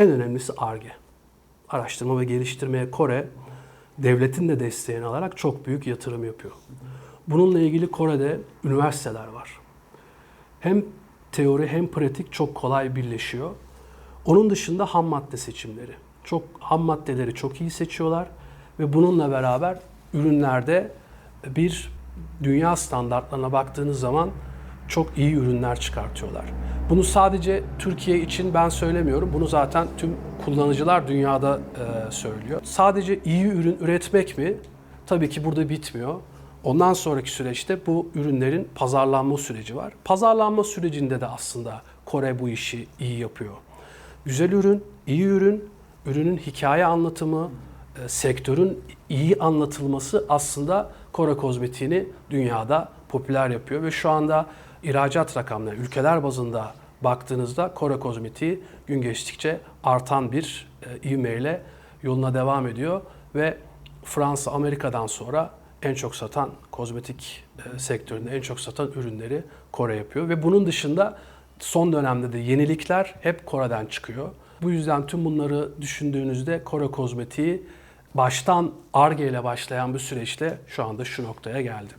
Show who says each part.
Speaker 1: En önemlisi ARGE. Araştırma ve geliştirmeye Kore devletin de desteğini alarak çok büyük yatırım yapıyor. Bununla ilgili Kore'de üniversiteler var. Hem teori hem pratik çok kolay birleşiyor. Onun dışında ham madde seçimleri. Çok ham maddeleri çok iyi seçiyorlar ve bununla beraber ürünlerde bir dünya standartlarına baktığınız zaman çok iyi ürünler çıkartıyorlar. Bunu sadece Türkiye için ben söylemiyorum. Bunu zaten tüm kullanıcılar dünyada e, söylüyor. Sadece iyi ürün üretmek mi? Tabii ki burada bitmiyor. Ondan sonraki süreçte bu ürünlerin pazarlanma süreci var. Pazarlanma sürecinde de aslında Kore bu işi iyi yapıyor. Güzel ürün, iyi ürün, ürünün hikaye anlatımı, sektörün iyi anlatılması aslında Kore kozmetiğini dünyada popüler yapıyor. Ve şu anda ihracat rakamları ülkeler bazında baktığınızda Kore kozmetiği gün geçtikçe artan bir e, ivmeyle yoluna devam ediyor. Ve Fransa Amerika'dan sonra en çok satan kozmetik e, sektöründe en çok satan ürünleri Kore yapıyor. Ve bunun dışında son dönemde de yenilikler hep Kore'den çıkıyor. Bu yüzden tüm bunları düşündüğünüzde Kore kozmetiği baştan ARGE ile başlayan bir süreçte şu anda şu noktaya geldi.